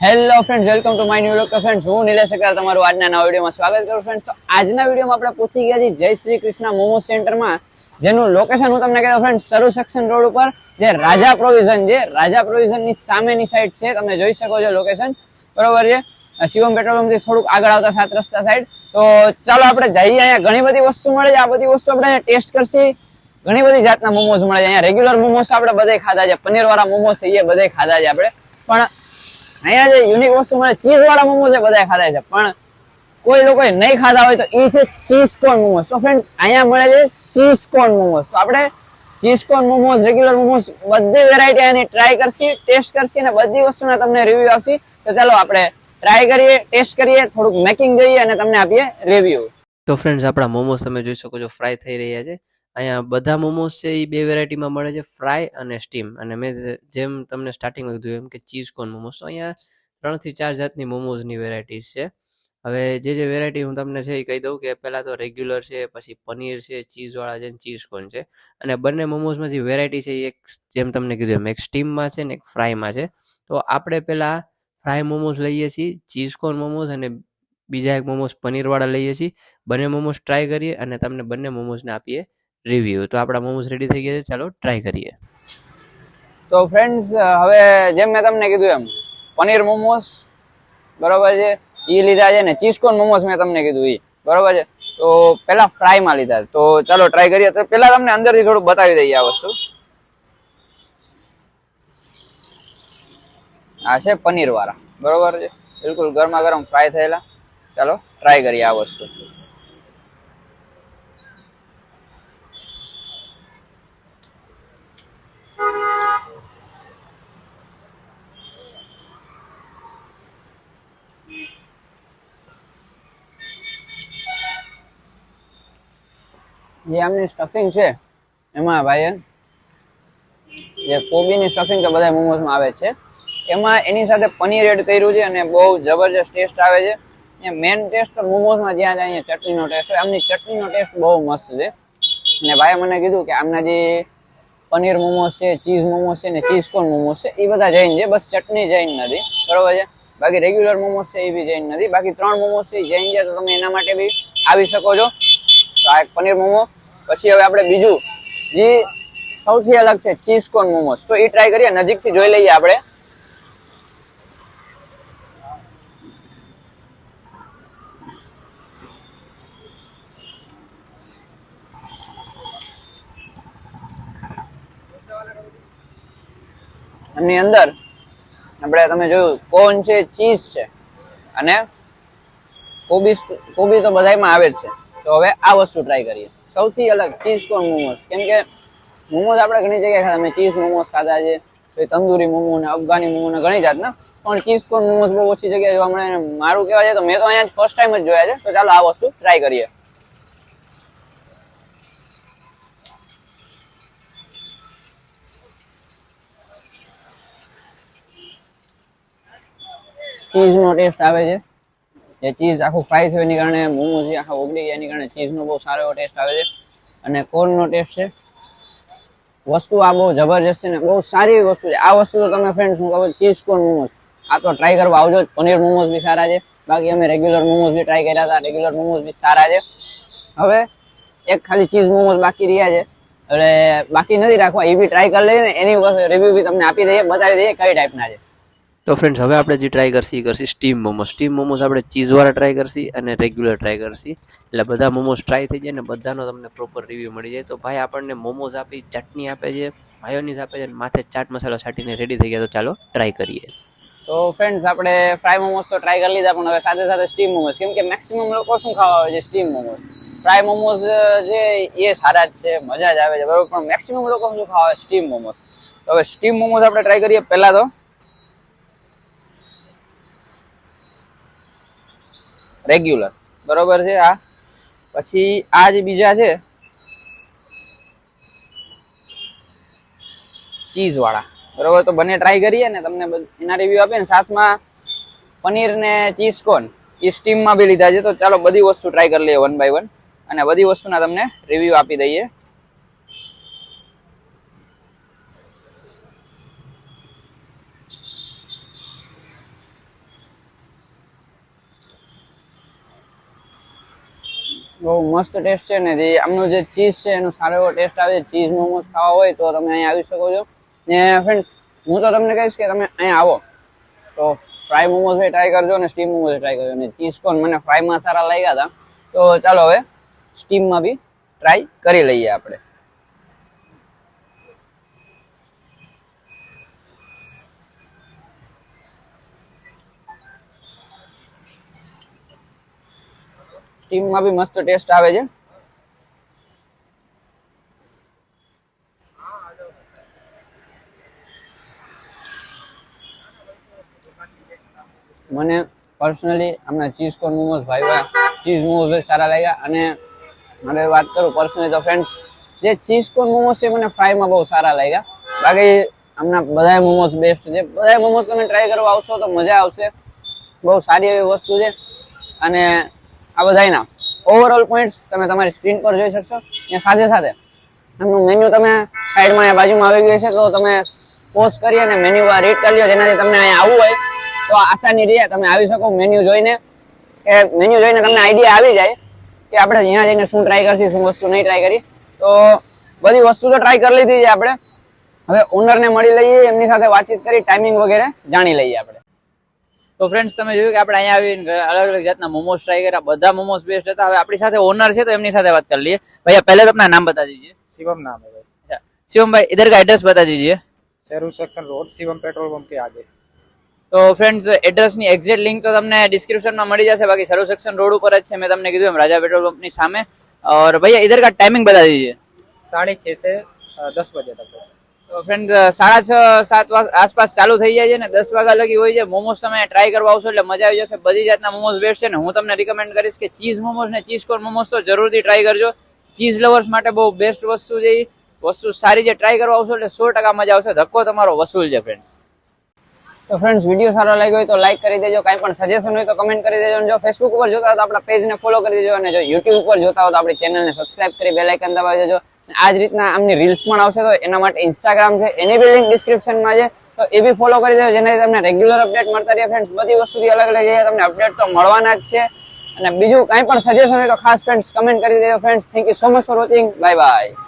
Hello friends welcome to my new look friends હું નિલેશ અગ્રવાલ તમારું આજના નવા વિડીયોમાં સ્વાગત કરું ફ્રેન્ડ્સ તો આજના વિડીયોમાં આપણે પૂછી ગયા છીએ જય શ્રી કૃષ્ણ મોમો સેન્ટરમાં, જેનું લોકેશન હું તમને કહેતો ફ્રેન્ડ સરુ સેક્શન રોડ ઉપર જે રાજા પ્રોવિઝન છે રાજા પ્રોવિઝનની સામેની સાઈડ છે, તમે જોઈ શકો છો લોકેશન બરોબર છે? શિવમ પેટ્રોલ પંપથી થોડુંક આગળ આવતા સાત રસ્તા સાઈડ તો ચાલો આપણે જઈએ અહીંયા. ઘણી બધી વસ્તુ મળે છે. આ બધી વસ્તુ આપણે ટેસ્ટ કરશી. ઘણી બધી જાતના મોમોઝ મળે છે. અહીંયા રેગ્યુલર મોમોસ આપણે બધે ખાધા છે. પનીર વાળા મોમોસ છે, એ બધે ખાધા છે આપણે. પણ અહીંયા જે યુનિક વસ્તુ મને ચીઝ વાળા મોમોસ છે બધા ખાધા છે. પણ કોઈ લોકોએ નહીં ખાધા હોય તો એ છે ચીઝ કોર્ન મોમોસ. તો ફ્રેન્ડ અહીંયા મળે છે ચીઝ કોર્ન મોમોસ. તો આપણે cheese corn momos regular momos, બધી વેરાયટી એની ટ્રાય કરશી ટેસ્ટ કરશી અને બધી વસ્તુના તમને રિવ્યુ આપી તો ચાલો આપણે ટ્રાય કરીએ ટેસ્ટ કરીએ, થોડુંક મેકિંગ જોઈએ અને તમને આપીએ રિવ્યુ તો ફ્રેન્ડ્સ આપણા મોમોસ તમે જોઈ શકો છો ફ્રાય થઈ રહ્યા છે. અહીંયા બધા મોમોસ છે એ બે વેરાયટીમાં મળે છે, ફ્રાય અને સ્ટીમ. અને મેં જેમ તમને સ્ટાર્ટિંગમાં કીધું એમ કે ચીઝ કોર્ન મોમોસ. તો અહીંયા ત્રણથી ચાર જાતની મોમોઝની વેરાયટીઝ છે. હવે જે જે વેરાયટી હું તમને છે એ કહી દઉં કે પહેલાં તો રેગ્યુલર છે, પછી પનીર છે, ચીઝવાળા છે ચીઝ કોર્ન છે. અને બંને મોમોઝમાં જે વેરાયટી છે એ એક જેમ તમને કીધું એમ, એક સ્ટીમમાં છે ને એક ફ્રાયમાં છે. તો આપણે પહેલાં ફ્રાય મોમોઝ લઈએ છીએ, ચીઝ કોર્ન મોમોઝ અને બીજા એક મોમોઝ પનીરવાળા લઈએ છીએ. બંને મોમોઝ ટ્રાય કરીએ અને તમને બંને મોમોઝને આપીએ. રિવ્યુ તો આપણા મોમોઝ રેડી થઈ ગયા છે. ચાલો ટ્રાય કરીએ. તો ફ્રેન્ડ્સ હવે જેમ મેં તમને કીધું એમ, પનીર મોમોસ, બરોબર છે? એ લીધા છે ને ચીઝ મોમોસ મેં તમને કીધું એ બરાબર છે? તો પહેલાં ફ્રાયમાં લીધા તો ચાલો ટ્રાય કરીએ. તો પહેલાં તમને અંદરથી થોડું બતાવી દઈએ આ વસ્તુ. આ છે પનીરવાળા, બરોબર છે? બિલકુલ ગરમા ગરમ ફ્રાય થયેલા. ચાલો ટ્રાય કરીએ આ વસ્તુ. જે આમની સ્ટફિંગ છે, એમાં ભાઈ જે કોબીની સ્ટફિંગ તો બધા મોમોઝમાં આવે છે. એમાં એની સાથે પનીર એડ કર્યું છે અને બહુ જબરજસ્ત ટેસ્ટ આવે છે. અને મેન ટેસ્ટ તો મોમોઝમાં જ્યાં જાય અહીંયા ચટણીનો ટેસ્ટ હોય, આમની ચટણીનો ટેસ્ટ બહુ મસ્ત છે. અને ભાઈએ મને કીધું કે આમના જે પનીર મોમોસ છે, ચીઝ મોમોસ છે ને ચીઝ કોર્ન મોમોસ છે, એ બધા જૈન છે, બસ ચટણી જૈન નથી. બરોબર છે? બાકી રેગ્યુલર મોમોસ છે, એ બી જૈન નથી. બાકી ત્રણ મોમોસ છે એ જૈન છે, તો તમે એના માટે બી આવી શકો છો. તો આ એક પનીર મોમો પછી હવે આપણે બીજું, જે સૌથી અલગ છે ચીઝ કોર્ન મોમોસ. તો એ ટ્રાય કરીએ, નજીકથી જોઈ લઈએ આપણે. એમની અંદર, આપણે તમે જોયું, કોન છે, ચીઝ છે. અને કોબી કોબી તો બધાયમાં આવે જ છે. તો હવે આ વસ્તુ ટ્રાય કરીએ. સૌથી અલગ ચીઝ કોર્ન મોમોસ કેમ કે મોમોસ આપણે ઘણી જગ્યાએ ખાધા. મેં ચીઝ મોમોસ ખાધા છે. પછી તંદૂરી મોમો ને અફઘાની મોમો ને ઘણી જાતના. પણ ચીઝ કોર્ન મોમોસ બહુ ઓછી જગ્યાએ જોવા મળે અને મારું કહેવા છે તો મેં તો અહીંયા ફર્સ્ટ ટાઈમ જ જોયા છે. તો ચાલો આ વસ્તુ ટ્રાય કરીએ. ચીઝનો ટેસ્ટ આવે છે. જે ચીઝ આખું ફ્રાય થયું એની કારણે મોમોઝ જે આખા ઓગળી ગયા એની કારણે ચીઝનો બહુ સારો એવો ટેસ્ટ આવે છે. અને કોર્નનો ટેસ્ટ છે. વસ્તુ આ બહુ જબરજસ્ત છે ને બહુ સારી વસ્તુ છે. આ વસ્તુ તો તમે ફ્રેન્ડ્સ હું કહું ચીઝ કોર્ન મોમોઝ. આ તો ટ્રાય કરવા આવજો પનીર મોમોઝ બી સારા છે. બાકી અમે રેગ્યુલર મોમોઝ બી ટ્રાય કર્યા હતા. રેગ્યુલર મોમોઝ બી સારા છે. હવે એક ખાલી ચીઝ મોમોઝ બાકી રહ્યા છે. એટલે બાકી નથી રાખવા, એ બી ટ્રાય કરી લઈએ ને. એની રિવ્યુ બી તમને આપી દઈએ, બતાવી દઈએ કઈ ટાઈપના છે. તો ફ્રેન્ડ્સ હવે આપણે જે ટ્રાય કરશી, એ કરશી સ્ટીમ મોમોસ સ્ટીમ મોમોસ આપણે ચીઝવાળા ટ્રાય કરશી અને રેગ્યુલર ટ્રાય કરશી. એટલે બધા મોમોસ ટ્રાય થઈ જાય ને બધાનો તમને પ્રોપર રિવ્યૂ મળી જાય. તો ભાઈ, આપણને મોમોઝ આપી, ચટણી આપે છે માયોનીઝ આપે છે અને માથે ચાટ મસાલો છાંટીને રેડી થઈ ગયા, તો ચાલો ટ્રાય કરીએ. તો ફ્રેન્ડ્સ આપણે ફ્રાય મોમોસ તો ટ્રાય કરી લીધા, પણ હવે સાથે સાથે સ્ટીમ મોમોસ કેમ કે મેક્સિમમ લોકો શું ખાવા આવે છે? સ્ટીમ મોમોસ ફ્રાય મોમોસ છે એ સારા જ છે, મજા જ આવે છે, બરાબર? પણ મેક્સિમમ લોકો શું ખાવા સ્ટીમ મોમોસ તો હવે સ્ટીમ મોમોસ આપણે ટ્રાય કરીએ, પહેલાં તો. રેગ્યુલર બરોબર છે આ? પછી આ જે બીજા છે ચીઝ વાળા બરોબર? તો બંને ટ્રાય કરીએ ને તમને એના રિવ્યુ આપીએ ને સાથમાં પનીર ને ચીઝ કોન? એ સ્ટીમમાં બી લીધા છે. તો ચાલો બધી વસ્તુ ટ્રાય કરી લઈએ વન બાય વન અને બધી વસ્તુના તમને રિવ્યુ આપી દઈએ. બહુ મસ્ત ટેસ્ટ છે ને જે આમનું જે ચીઝ છે, એનો સારો એવો ટેસ્ટ આવે ચીઝ મોમોસ ખાવા હોય તો તમે અહીંયા આવી શકો છો. ને ફ્રેન્ડ્સ હું તો તમને કહીશ કે તમે અહીંયા આવો. તો ફ્રાય મોમોસ ટ્રાય કરજો અને સ્ટીમ મોમોસ ટ્રાય કરજો. અને ચીઝ કોન મને ફ્રાયમાં સારા લાગ્યા હતા તો ચાલો હવે સ્ટીમમાં બી ટ્રાય કરી લઈએ આપણે. સ્ટીમમાં બી મસ્ત ટેસ્ટ આવે છે. મને પર્સનલી હમણાં ચીઝ કોર્ન મોમોઝ ભાઈ ચીઝ મોમોઝ સારા લાગ્યા અને મારે વાત કરું પર્સનલી તો ફ્રેન્ડ્સ જે ચીઝ કોર્ન મોમોઝ છે મને ફ્રાયમાં બહુ સારા લાગ્યા. બાકી હમણાં બધા મોમોઝ બેસ્ટ છે. બધા મોમોઝ તમે ટ્રાય કરવા આવશો તો મજા આવશે. બહુ સારી એવી વસ્તુ છે. અને આ બધાયના. ઓવરઓલ પોઈન્ટ્સ તમે તમારી સ્ક્રીન પર જોઈ શકશો. અને સાથે સાથે એમનું મેન્યુ તમે સાઈડમાં બાજુમાં આવી ગયું છે, તો તમે પોઝ કરી અને મેન્યુ રીડ કરી લો. જેનાથી તમને અહીંયા આવવું હોય, તો આસાની રહે તમે આવી શકો મેન્યુ જોઈને. કે મેન્યુ જોઈને તમને આઈડિયા આવી જાય કે આપણે અહીંયા જઈને શું ટ્રાય કરીશું, શું વસ્તુ નહીં ટ્રાય કરી. તો બધી વસ્તુ તો ટ્રાય કરી લીધી છે આપણે. હવે ઓનરને મળી લઈએ, એમની સાથે વાતચીત કરી ટાઈમિંગ વગેરે જાણી લઈએ આપણે. તો ફ્રેન્ડ્સ તમે જોયું કે આપણે અહીંયા આવીને અલગ અલગ જાતના મોમોસ ટ્રાય કર્યા બધા મોમોસ બેસ્ટ હતા હવે આપણી સાથે ઓનર છે તો એમની સાથે વાત કરી લઈએ भैया पहले तो अपना नाम बता दीजिए शिवम नाम है भाई अच्छा शिवम भाई इधर का एड्रेस बता दीजिए Sheru section road Shivam petrol pump के आगे તો ફ્રેન્ડ્સ એડ્રેસની એક્ઝેક્ટ લિંક તો તમને ડિસ્ક્રિપ્શનમાં મળી જશે બાકી સર્વ સેક્શન રોડ ઉપર જ છે મેં તમને કીધું એમ રાજા પેટ્રોલ પંપની સામે और भैया इधर का टाइमिंग बता दीजिए साढ़े छः से अ, दस बजे तक है। તો ફ્રેન્ડ સાડા છ, સાત આસપાસ ચાલુ થઈ જાય છે ને દસ વાગ્યા લગી હોય છે. મોમોસ તમે ટ્રાય કરવા આવશો એટલે મજા આવી જશે. બધી જાતના મોમોસ બેસ્ટ છે ને હું તમને રિકમેન્ડ કરીશ કે ચીઝ મોમોસ ને ચીઝ કોર્ન મોમોસ તો જરૂરથી ટ્રાય કરજો. ચીઝ લવર્સ માટે બહુ બેસ્ટ વસ્તુ છે. વસ્તુ સારી છે ટ્રાય કરવા આવશો એટલે સો ટકા મજા આવશે. ધક્કો તમારો વસૂલ છે ફ્રેન્ડ્સ તો ફ્રેન્ડ્સ વીડિયો સારો લાગ્યો હોય તો લાઈક કરી દેજો. કાંઈ પણ સજેશન હોય તો કમેન્ટ કરી દેજો. જો ફેસબુક ઉપર જોતા હો તો આપણા પેજને ફોલો કરી દેજો. અને જો યુટ્યુબ ઉપર જોતા હો તો આપણી ચેનલને સબસ્ક્રાઇબ કરી બેલાઇકન દબાવી દેજો. આ જ રીતના આમની રીલ્સ પણ આવશે તો એના માટે ઇન્સ્ટાગ્રામ છે, એની બી લિંક ડિસ્ક્રિપ્શનમાં છે, તો એ બી ફોલો કરી દેજો, જેનાથી તમને રેગ્યુલર અપડેટ મળતા રહે. ફ્રેન્ડ્સ બધી વસ્તુથી અલગ અલગ તમને અપડેટ તો મળવાના જ છે. અને બીજું કાંઈ પણ સજેશન હોય તો ખાસ ફ્રેન્ડ્સ કમેન્ટ કરી દેજો. Friends thank you so much for watching bye bye